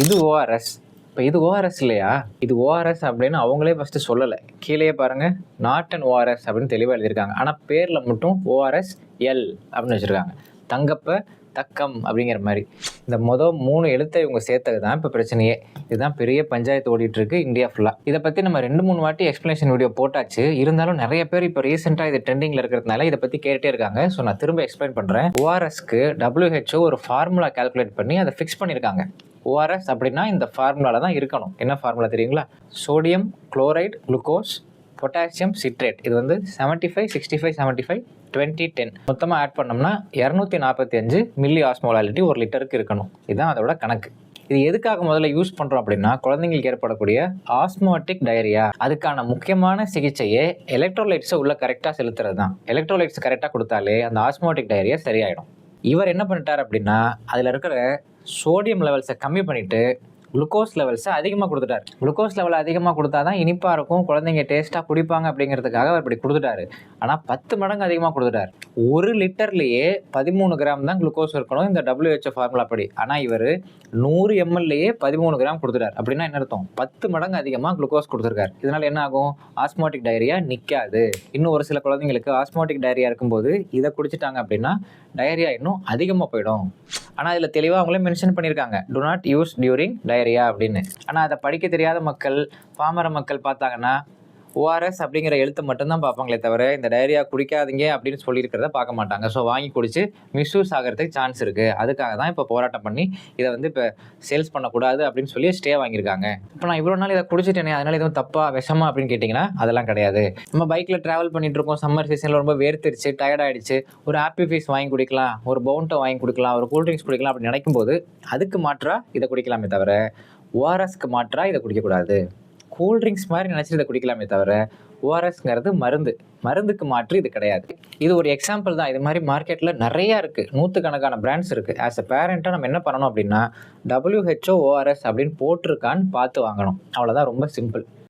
இது ஓஆர்எஸ் இப்போ இது ஓஆர்எஸ் இல்லையா? இது ஓஆர்எஸ் அப்படின்னு அவங்களே ஃபஸ்ட்டு சொல்லலை. கீழேயே பாருங்கள் நாட் அண்ட் ஓஆர்எஸ் அப்படின்னு தெளிவாக எழுதியிருக்காங்க. ஆனால் பேரில் மட்டும் ஓஆர்எஸ் எல் அப்படின்னு வச்சுருக்காங்க. தங்கப்ப தக்கம் அப்படிங்கிற மாதிரி. இந்த மொதல் மூணு எழுத்தை இவங்க சேர்த்தது தான் இப்போ பிரச்சனையே. இதுதான் பெரிய பஞ்சாயத்து ஓடிட்டுருக்கு இந்தியா ஃபுல்லாக இதை பற்றி நம்ம ரெண்டு மூணு வாட்டி எக்ஸ்ப்ளனேஷன் வீடியோ போட்டாச்சு. இருந்தாலும் நிறைய பேர் இப்போ ரீசெண்டாக இது ட்ரெண்டிங்கில் இருக்கிறதுனால இதை பற்றி கேட்டே இருக்காங்க. ஸோ நான் திரும்ப எக்ஸ்பிளைன் பண்ணுறேன் ஓஆர்எஸ்க்கு டபிள்யூஹெச்ஓ ஒரு ஃபார்முலா கால்குலேட் பண்ணி அதை ஃபிக்ஸ் பண்ணியிருக்காங்க. ஓஆர்எஸ் அப்படின்னா இந்த ஃபார்முலாவில் தான் இருக்கணும். என்ன ஃபார்முலா தெரியுங்களா? Sodium chloride glucose potassium citrate இது வந்து seventy five sixty five seventy five twenty ten மொத்தமாக ஆட் பண்ணோம்னா இரநூத்தி நாற்பத்தி அஞ்சு மில்லி ஆஸ்மோலாலிட்டி ஒரு லிட்டருக்கு இருக்கணும். இதுதான் அதோட கணக்கு. இது எதுக்காக முதல்ல யூஸ் பண்ணுறோம் அப்படின்னா குழந்தைங்களுக்கு ஏற்படக்கூடிய ஆஸ்மோட்டிக் டயரியா அதுக்கான முக்கியமான சிகிச்சையே எலக்ட்ரோலைட்ஸை உள்ள கரெக்டாக செலுத்துறது தான் எலக்ட்ரோலைட்ஸ் கரெக்டாக கொடுத்தாலே அந்த ஆஸ்மோட்டிக் டயரியா சரியாயிடும். இவர் என்ன பண்ணிட்டார் அப்படின்னா அதில் இருக்கிற சோடியம் லெவல்ஸை கம்மி பண்ணிவிட்டு குளுக்கோஸ் லெவல்ஸை அதிகமாக கொடுத்துட்டார். குளுக்கோஸ் லெவல் அதிகமாக கொடுத்தா தான் இனிப்பாக இருக்கும் குழந்தைங்க டேஸ்ட்டாக குடிப்பாங்க அப்படிங்கிறதுக்காக அவர் இப்படி கொடுத்துட்டாரு. ஆனால் பத்து மடங்கு அதிகமாக கொடுத்துட்டார். ஒரு லிட்டர்லேயே பதிமூணு கிராம் தான் குளுக்கோஸ் இருக்கணும் இந்த WHO ஃபார்முலா படி. ஆனால் இவர் நூறு எம்எல்லையே பதிமூணு கிராம் கொடுத்துட்டார். அப்படின்னா என்ன அர்த்தம்? பத்து மடங்கு அதிகமாக குளுக்கோஸ் கொடுத்துருக்காரு. இதனால் என்ன ஆகும்? ஆஸ்மோட்டிக் டயரியா நிற்காது இன்னும் ஒரு சில குழந்தைங்களுக்கு ஆஸ்மோட்டிக் டயரியா இருக்கும்போது இதை குடிச்சிட்டாங்க அப்படின்னா டயரியா இன்னும் அதிகமாக போயிடும். ஆனால் இதில் தெளிவாக அவங்களே மென்ஷன் பண்ணியிருக்காங்க do not use during diarrhoea அப்படின்னு. ஆனால் அதை படிக்க தெரியாத மக்கள் பாமர மக்கள் பார்த்தாங்கன்னா ஓஆர்எஸ் அப்படிங்கிற எழுத்து மட்டும்தான் பார்ப்பாங்களே தவிர இந்த டைரியா குடிக்காதீங்க அப்படின்னு சொல்லியிருக்கிறத பார்க்க மாட்டாங்க. ஸோ வாங்கி குடிச்சு மிஸ்யூஸ் ஆகிறதுக்கு சான்ஸ் இருக்குது அதுக்காக தான் இப்போ போராட்டம் பண்ணி இதை வந்து இப்போ சேல்ஸ் பண்ணக்கூடாது அப்படின்னு சொல்லி ஸ்டே வாங்கியிருக்காங்க. இப்போ நான் இவ்வளோ நாள் இதை குடிச்சிட்டேனே அதனால் எதுவும் தப்பாக விஷமா அப்படின்னு கேட்டிங்கன்னா அதெல்லாம் கிடையாது. நம்ம பைக்கில் ட்ராவல் பண்ணிட்டு இருக்கோம். சம்மர் சீசனில் ரொம்ப வேர்த்திருச்சு டயர்டாயிடுச்சு ஒரு ஆப்பி ஃபீஸ் வாங்கி குடிக்கலாம் ஒரு பவுண்டை வாங்கி குடிக்கலாம் ஒரு கூல் ட்ரிங்க்ஸ் குடிக்கலாம் அப்படின்னு நினைக்கும் போது அதுக்கு மாற்றாக இதை குடிக்கலாமே தவிர ஓஆர்எஸ்க்கு மாற்றாக இதை குடிக்கக்கூடாது. கூல் ட்ரிங்க்ஸ் மாதிரி நினச்சி இதை குடிக்கலாமே தவிர ஓஆர்எஸ்ங்கிறது மருந்து. மருந்துக்கு மாற்று இது கிடையாது. இது ஒரு எக்ஸாம்பிள் தான். இது மாதிரி மார்க்கெட்டில் நிறையா இருக்குது நூற்றுக்கணக்கான பிராண்ட்ஸ் இருக்குது ஆஸ் அ பேரண்ட்டாக நம்ம என்ன பண்ணணும் அப்படின்னா டபிள்யூஹெச்ஓ ஓஆர்எஸ் அப்படின்னு போட்டிருக்கான்னு பார்த்து வாங்கணும். அவ்வளோதான் ரொம்ப சிம்பிள்